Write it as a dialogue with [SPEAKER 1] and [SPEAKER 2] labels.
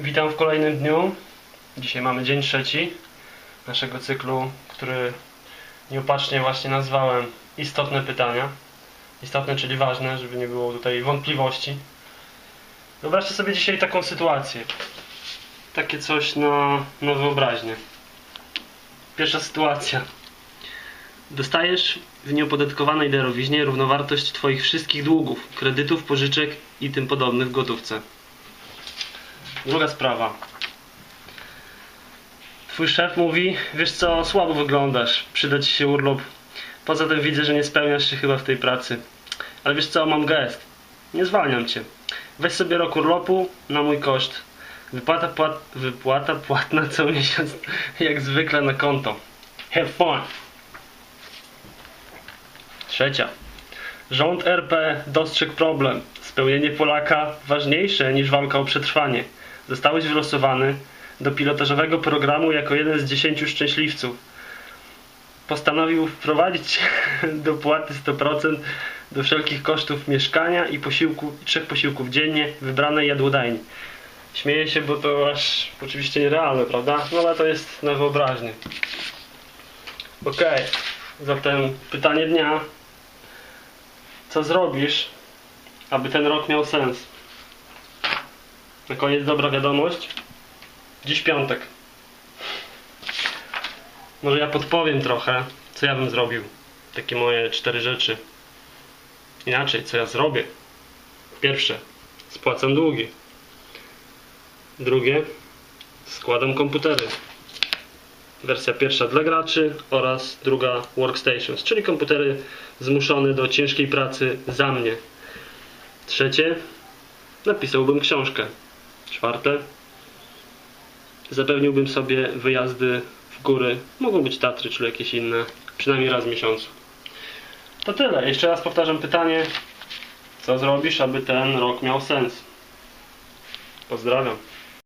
[SPEAKER 1] Witam w kolejnym dniu. Dzisiaj mamy dzień trzeci naszego cyklu, który nieopatrznie właśnie nazwałem Istotne pytania. Istotne, czyli ważne, żeby nie było tutaj wątpliwości. Wyobraźcie sobie dzisiaj taką sytuację. Takie coś na, na wyobraźnię. Pierwsza sytuacja. Dostajesz w nieopodatkowanej darowiźnie równowartość Twoich wszystkich długów, kredytów, pożyczek i tym podobnych w gotówce. Druga sprawa. Twój szef mówi, wiesz co, słabo wyglądasz, przyda ci się urlop. Poza tym widzę, że nie spełniasz się chyba w tej pracy. Ale wiesz co, mam gest. Nie zwalniam cię. Weź sobie rok urlopu na mój koszt. Wypłata, płat, wypłata płatna co miesiąc, jak zwykle na konto. Have fun. Trzecia. Rząd RP dostrzegł problem. Spełnienie Polaka ważniejsze niż walka o przetrwanie. Zostałeś wylosowany do pilotażowego programu jako jeden z dziesięciu szczęśliwców. Postanowił wprowadzić dopłaty 100% do wszelkich kosztów mieszkania i posiłku, trzech posiłków dziennie wybranej jadłodajni. Śmieję się, bo to aż oczywiście nierealne, prawda? No ale to jest na wyobraźnię. Okej, zatem pytanie dnia. Co zrobisz, aby ten rok miał sens? Na koniec dobra wiadomość. Dziś piątek. Może ja podpowiem trochę, co ja bym zrobił. Takie moje cztery rzeczy. Inaczej, co ja zrobię. Pierwsze, spłacam długi. Drugie, składam komputery. Wersja pierwsza dla graczy oraz druga workstations, czyli komputery zmuszone do ciężkiej pracy za mnie. Trzecie, napisałbym książkę. Czwarte, zapewniłbym sobie wyjazdy w góry. Mogą być Tatry, czy jakieś inne, przynajmniej raz w miesiącu. To tyle. Jeszcze raz powtarzam pytanie. Co zrobisz, aby ten rok miał sens? Pozdrawiam.